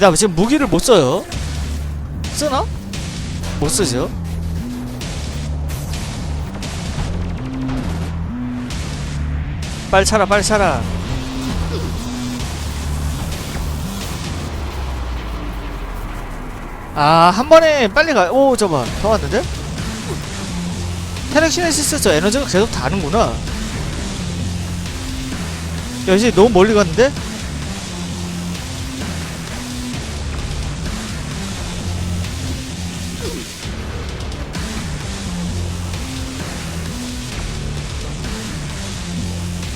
나 지금 무기를 못 써요. 쓰나? 못 쓰죠. 빨리 차라, 빨리 차라. 아, 한 번에 빨리 가. 오, 잠깐만. 더 왔는데? 테렉시네시스 저 에너지가 계속 다는구나. 야, 이제 너무 멀리 갔는데?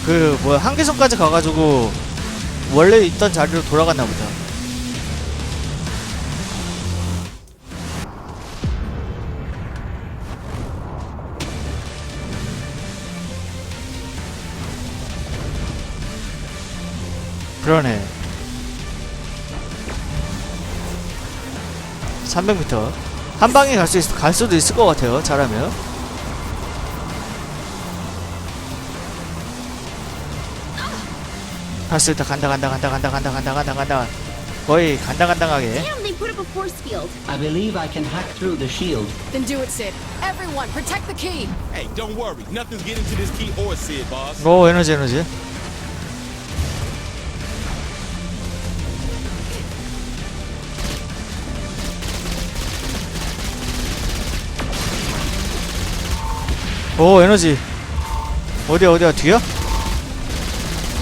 그 뭐야 한계선까지 가가지고 원래 있던 자리로 돌아갔나 보다. 그러네. 300m. 한 방에 갈 수 있, 갈 수도 있을 것 같아요. 잘하면. 갔을 때 간다 간다 간다 간다 간다 간다 간다 간다 거의 간당간당하게 Damn, they put up a force field. I believe I can hack through the shield. Then do it, Sid. Everyone, protect the key. Hey, don't worry. Nothing's getting to this key or Sid, boss. 오 에너지 에너지 오 에너지 어디야 어디야 뒤야?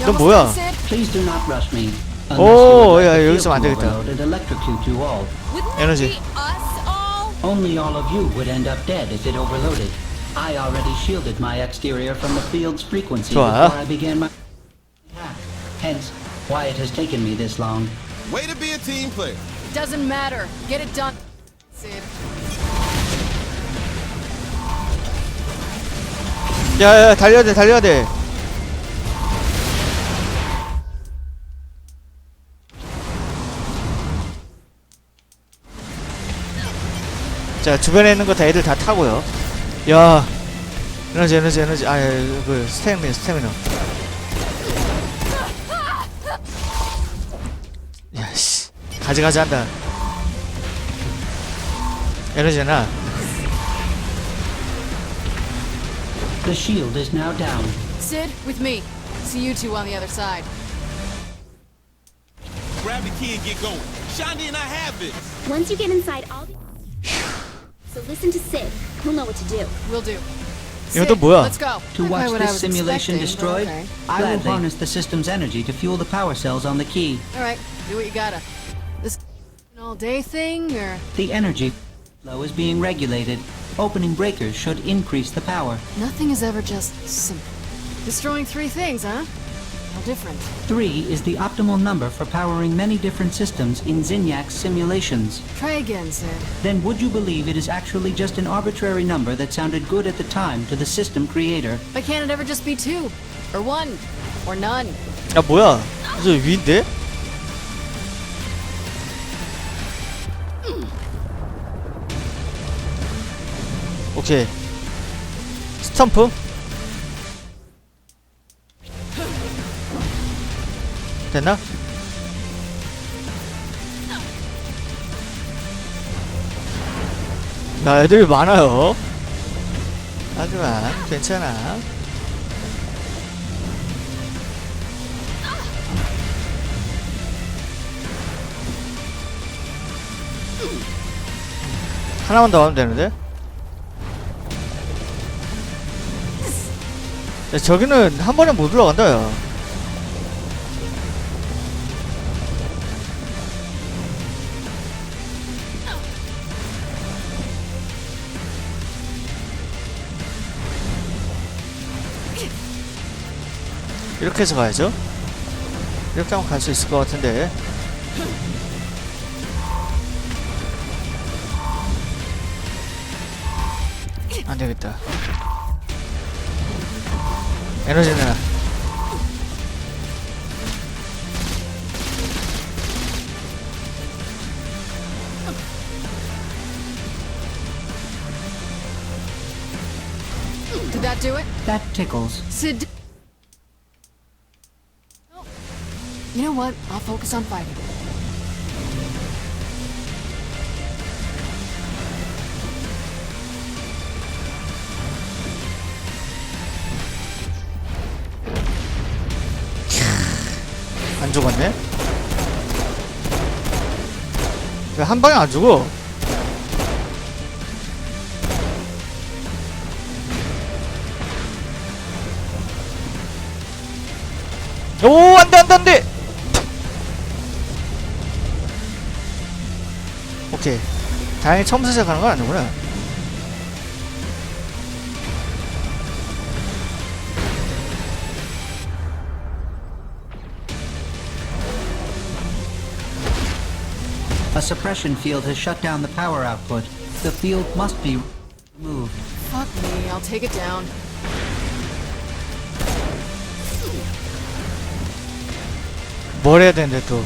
Almost 뭐야? done, Sid? Please do not rush me. 오, Unless you would 야, like the 여기서 field 안 되겠다. overload and electrocute you all. Wouldn't Energy. it be us all? Only all of you would end up dead if it overloaded. I already shielded my exterior from the field's frequency 좋아. before I began my attack. Hence, why it has taken me this long. Way to be a team player. Doesn't matter. Get it done, Sid. 야야 달려야 돼 달려야 돼 자 주변에 있는 거 다 애들 다 타고요 야 에너지 에너지 에너지 아그 스태미나 스태미나 야씨 가지가지 한다 에너지나 The shield is now down. Sid, with me. See you two on the other side. Grab the key and get going. Shandi and I have this. Once you get inside, I'll be. So listen to Sid. He'll know what to do. We'll do. 이것도 Sid, 뭐야? Let's go. To Not watch quite what I this was simulation expecting, but destroyed, okay. I will Gladly. harness the system's energy to fuel the power cells on the key. All right, do what you gotta. This an all-day thing, or The energy flow is being regulated. Opening breakers should increase the power. nothing is ever just simple. Destroying three things, huh? How different. Three is the optimal number for powering many different systems in Zinyax's simulations. Try again, Sid. Then would you believe it is actually just an arbitrary number that sounded good at the time to the system creator? Why can't it ever just be two, or one, or none? 야 뭐야 저 위인데? 오케이 스탬프 됐나? 야 애들이 많아요 하지만 괜찮아 하나만 더 하면 되는데? 야, 저기는 한 번에 못 올라간다, 야. 이렇게 해서 가야죠. 이렇게 하면 갈 수 있을 것 같은데. 안 되겠다. 에너지 내놔. Did that do it? That tickles. Sid. You know what? I'll focus on fighting. 안 죽었네? 왜 한 방에 안 죽어? 오 안돼 안돼 안돼 오케이 다행히 처음부터 시작하는 건 아니구나 A suppression field has shut down the power output. The field must be removed. Fuck me, I'll take it down. 뭘 해야 되는데 또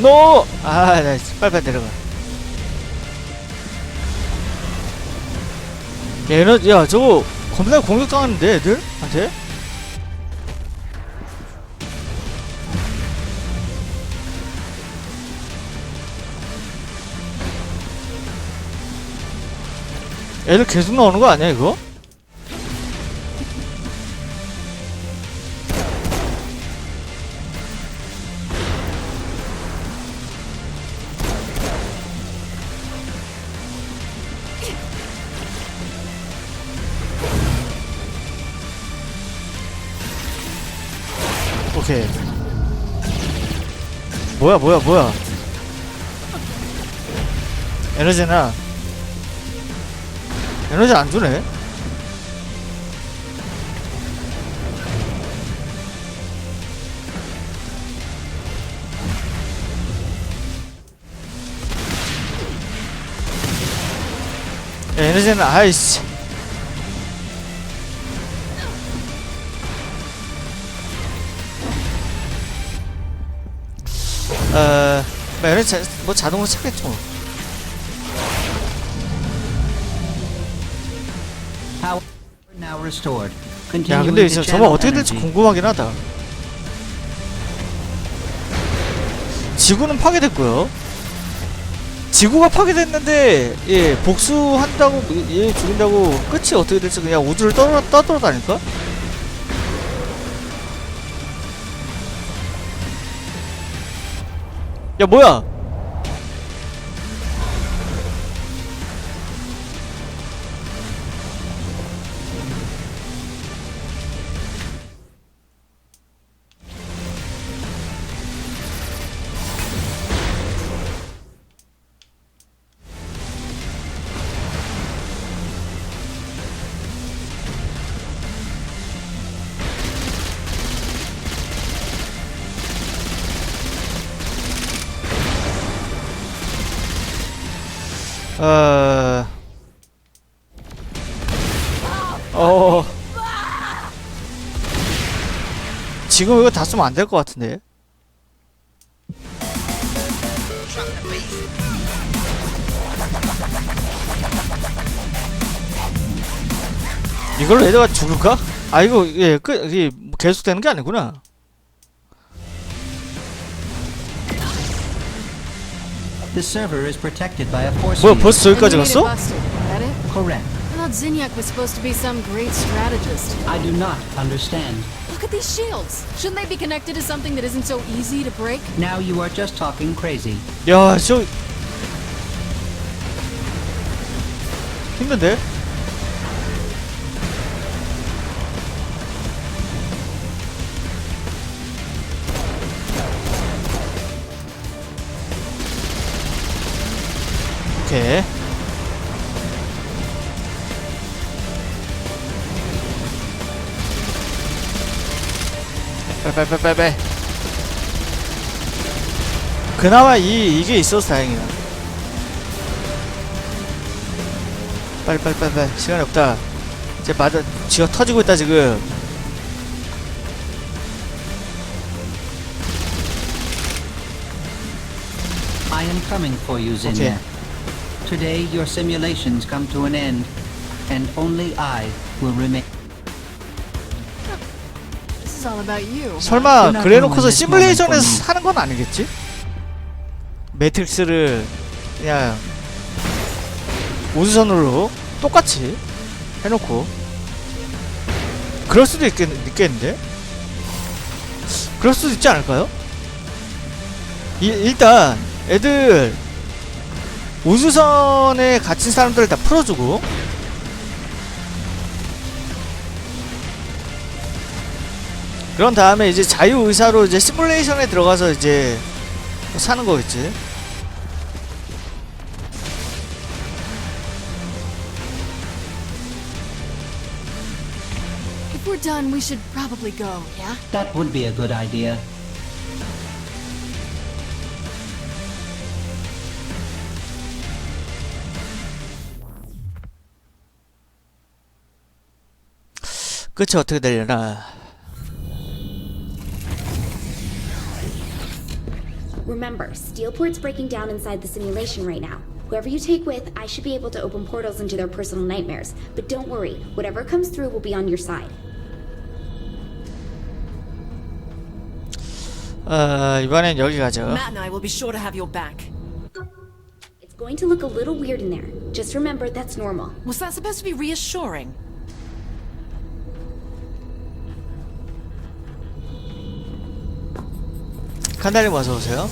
노! 아, 나 빨리빨리 내려가. 얘는, 야, 저거, 겁나 공격당하는데, 애들? 한테? 애들 계속 나오는 거 아니야, 이거? 오케이. 뭐야, 뭐야, 뭐야. 에너지나. 에너지 안 주네? 에너지는, 아이씨. 어, 뭐, 에너지 자, 뭐 자동으로 찾겠죠. 뭐. 야, 근데 진짜 저거 어떻게 될지. 궁금하긴 하다. 지구는 파괴됐고요. 지구가 파괴됐는데 예 복수한다고 얘 죽인다고 끝이 어떻게 될지 그냥 우주를 떠돌아 떠돌아다니까? 야 뭐야? 어. 어. 지금 이거 다 쓰면 안 될 것 같은데. 이걸로 애들가 죽을까? 아 이거 예, 그 이게 계속되는 게 아니구나. The server is protected by a force 뭐야 field. 벌써 여기까지 And we 갔어? made it busted. That it? Correct. I thought Zinyak was supposed to be some great strategist. I do not understand. Look at these shields. Shouldn't they be connected to something that isn't so easy to break? Now you are just talking crazy. 야, 저 힘든데? 오케이. 빨빨빨빨빨. 그나마 이 이게 있어서 다행이다. 빨리 빨리 빨리 빨리 시간이 없다. 이제 맞아 쥐가 터지고 있다 지금. I am coming for you, Zinyak. Today your simulations come to an end, and only I will remain. This is all about you. 설마 그래놓고서 시뮬레이션에서 사는 건 아니겠지? 매트릭스를 그냥 우주선으로 똑같이 해놓고 그럴 수도 있겠, 있겠는데? 그럴 수도 있지 않을까요? 이, 일단 애들 우주선에 갇힌 사람들을 다 풀어주고 그런 다음에 이제 자유의사로 이제 시뮬레이션에 들어가서 이제 사는 거겠지 If we're done, we should probably go, yeah? That would be a good idea. 끝이 어떻게 되려나 Remember, Steelport's breaking down inside the simulation right now. Whoever you take with, I should be able to open portals into their personal nightmares. But don't worry, whatever comes through will be on your side. 어, 이번엔 여기 가죠 Matt and I will be sure to have your back. It's going to look a little weird in there. Just remember, that's normal. Was that supposed to be reassuring? 칸달님 어서오세요